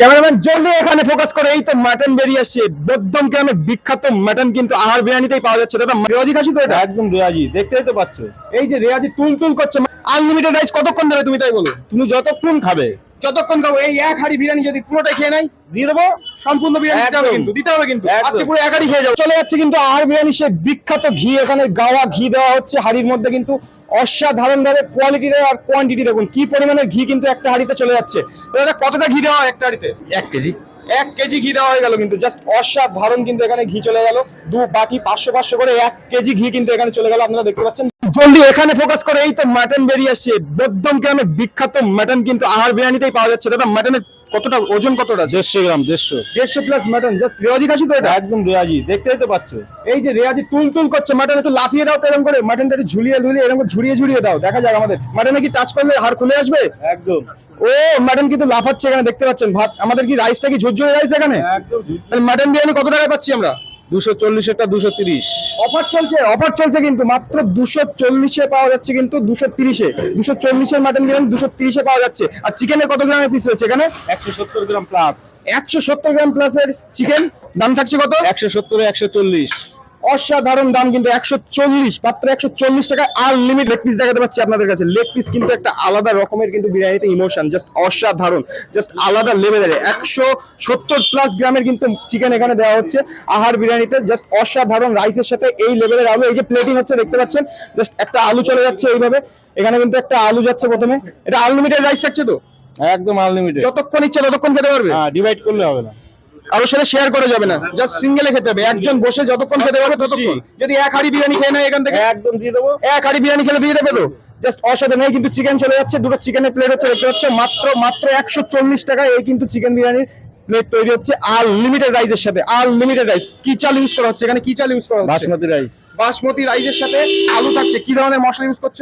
Cameraman জলদি এখানে focus করে। এই তো মাটন বেরিয়ে আসছে। বদ্ধম গ্রামে বিখ্যাত মাটন কিন্তু আহার বিরিয়ানিতেই পাওয়া যাচ্ছে দাদা রেওয়াজি খাসি তো এটা? একদম রেয়াজি দেখতেই তো পাচ্ছ। এই যে রেওয়াজি তুল তুল করছে। আনলিমিটেড রাইস কতক্ষণ ধরে তুমি তাই বলো? তুমি যতক্ষণ খাবে যতক্ষণ খাব এই এক হাড়ি বিরিয়ানি যদি পুরোটাই খেয়ে নাই দিয়ে দেবো সম্পূর্ণ বিরিয়ানি দিতে হবে কিন্তু দিতে হবে কিন্তু। আজকে পুরো এক হাড়ি খেয়ে যাব। চলে যাচ্ছে কিন্তু আহার বিরিয়ানি সে বিখ্যাত ঘি এখানে গাওয়া ঘি দেওয়া হচ্ছে হাড়ির মধ্যে কিন্তু অসাধারণ ভাবে কোয়ালিটি আর কোয়ান্টিটি দেখুন কি পরিমাণের ঘি কিন্তু একটা হাড়িতে চলে যাচ্ছে। দাদা কতটা ঘি দেওয়া হয় একটা হাড়িতে? এক কেজি। এক কেজি ঘি দেওয়া হয়ে গেল কিন্তু জাস্ট অসাধারণ কিন্তু এখানে ঘি চলে গেল। দু বাকি পাঁচশো পাঁচশো করে এক কেজি ঘি কিন্তু এখানে চলে গেল আপনারা দেখতে পাচ্ছেন। জলদি এখানে ফোকাস করে। এই তো মাটন বেরিয়ে আসছে। বদ্ধম গ্রামে বিখ্যাত মাটন কিন্তু আহার বিরিয়ানিতেই পাওয়া যাচ্ছে। দাদা মাটনের কতটা ওজন কতটা দেড়শো গ্রাম দেড়শো। দেড়শো প্লাস মাটন জাস্ট রেওয়াজি খাসি তো এটা? একদম রেয়াজি দেখতেই তো পাচ্ছ। এই যে রেয়াজি তুল তুল করছে মাটন একটু লাফিয়ে দাও তো এরকম করে। মাটনটা একটু ঝুলিয়ে ঝুলিয়ে এরকম করে ঝুড়িয়ে ঝুড়িয়ে দাও। দেখা যাক আমাদের। মাটনে কি টাচ করলে হাড় খুলে আসবে? একদম। ও মাটন কিন্তু লাফাচ্ছে এখানে দেখতে পাচ্ছেন। ভাত আমাদের কি রাইসটা কি ঝুরঝুরে রাইস এখানে? একদম মাটন বিরিয়ানি কত টাকায় পাচ্ছি আমরা? দুশো চল্লিশেরটা দুশো তিরিশ। অফার চলছে অফার চলছে কিন্তু মাত্র দুশো চল্লিশে পাওয়া যাচ্ছে কিন্তু দুশো তিরিশে দুশো চল্লিশের মাটন বিরিয়ানি দুশো তিরিশে পাওয়া যাচ্ছে। আর চিকেনের কত গ্রামের পিস রয়েছে এখানে? একশো সত্তর গ্রাম প্লাস একশো সত্তর গ্রাম প্লাসের চিকেন দাম থাকছে কত? একশো সত্তর একশো চল্লিশ। অসাধারণ দাম কিন্তু একশো চল্লিশ মাত্র একশো চল্লিশ টাকায় আর লিমিট লেগ পিস দেখাতে পাচ্ছি আপনাদের কাছে। লেগ পিস কিন্তু একটা আলাদা রকমের কিন্তু বিরিয়ানিতে ইমোশন জাস্ট অসাধারণ জাস্ট আলাদা লেভেলের একশো সত্তর প্লাস গ্রামের কিন্তু চিকেন এখানে দেওয়া হচ্ছে আহার বিরিয়ানিতে জাস্ট অসাধারণ রাইসের সাথে এই লেভেলের আলু এই যে প্লেটিং হচ্ছে দেখতে পাচ্ছেন? জাস্ট একটা আলু চলে যাচ্ছে এইভাবে। এখানে কিন্তু একটা আলু যাচ্ছে প্রথমে। এটা আনলিমিটেড রাইস থাকছে তো? একদম আনলিমিটেড যতক্ষণ ইচ্ছা ততক্ষণ খেতে পারবে? হ্যাঁ ডিভাইড করলে হবে না। কারোর সাথে শেয়ার করা যাবে না। জাস্ট সিঙ্গেলে খেতে হবে। একজন বসে যতক্ষণ খেতে পারবে ততক্ষণ। যদি এক হাড়ি বিরিয়ানি খেয়ে নেয় এখান থেকে? একদম দিয়ে দেবো। এক হাড়ি বিরিয়ানি খেলে দিয়ে দেবে তো? জাস্ট এই কিন্তু চিকেন চলে যাচ্ছে। দুটো চিকেনের প্লেট হচ্ছে দেখতে পাচ্ছ? মাত্র মাত্র একশো চল্লিশ টাকায় এই কিন্তু চিকেন বিরিয়ানির প্লেট তৈরি হচ্ছে আর লিমিটেড রাইসের সাথে। আর লিমিটেড রাইস কি চাল ইউজ করা হচ্ছে? এখানে কি চাল ইউজ করা হচ্ছে? বাসমতি রাইস বাসমতি রাইসের সাথে আলু থাকছে। কি ধরনের মশলা ইউজ করছ?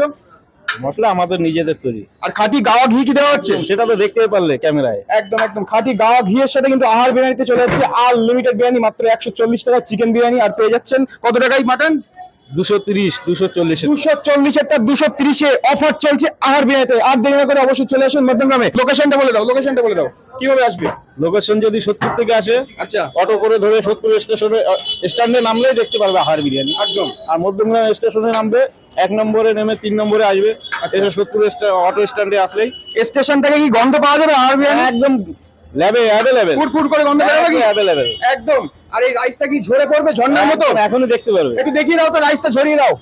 মশলা আমাদের নিজেদের তৈরি। আর খাঁটি গাওয়া ঘি কি দেওয়া হচ্ছে? সেটা তো দেখতেই পারলে ক্যামেরায়। একদম একদম। খাঁটি গাওয়া ঘিয়ের সাথে কিন্তু আহার বিরিয়ানিতে চলে যাচ্ছে আর লিমিটেড বিরিয়ানি মাত্র একশো চল্লিশ টাকা চিকেন বিরিয়ানি আর পেয়ে যাচ্ছেন কত টাকায় মাটন দুশো তিরিশ দুশো চল্লিশ দুশো চল্লিশেরটা দুশো তিরিশে অফার চলছে আহার বিরিয়ানিতে। আর দেরি না করে অবশ্যই চলে আসুন মধ্যমগ্রামে। লোকেশনটা বলে দাও লোকেশনটা বলে দাও। কীভাবে আসবে? লোকেশন যদি সত্তর থেকে আসে আচ্ছা। অটো করে ধরে সত্তর স্টেশনে স্ট্যান্ডে নামলেই দেখতে পারবে আহার বিরিয়ানি। একদম। আর মধ্যমগ্রাম স্টেশনে নামবে এক নম্বরে নেমে তিন নম্বরে আসবে এসে সত্তর অটো স্ট্যান্ডে আসলেই স্টেশন থেকে কি গন্ধ পাওয়া যাবে আহার বিরিয়ানি? একদম ল্যাবে অ্যাভেলেবেল ফুট ফুট করে গন্ধ বেরোবে কি? অ্যাভেলেবেল একদম। আর এই রাইসটা কি ঝরে পড়বে ঝর্ণার মতো? এখনই দেখতে পারবে। একটু দেখিয়ে দাও তো রাইসটা ঝরিয়ে দাও।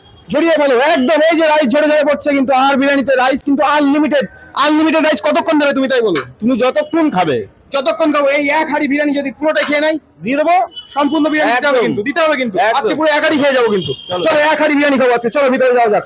ফেলো। একদম এই যে রাইস ঝরে ঝরে পড়ছে কিন্তু আহার বিরিয়ানিতে রাইস কিন্তু আনলিমিটেড আনলিমিটেড রাইস কতক্ষণ দেবে তুমি তাই বলো? তুমি যতক্ষণ খাবে যতক্ষণ খাব এই এক হাড়ি বিরিয়ানি যদি পুরোটাই খেয়ে নাই দিয়ে দেবো। সম্পূর্ণ বিরিয়ানি দিতে হবে কিন্তু দিতে হবে কিন্তু। আজকে পুরো এক হাড়ি খেয়ে যাব কিন্তু। চলো। এক হাড়ি বিরিয়ানি খাব আজকে। চলো ভিতরে যাওয়া যাক।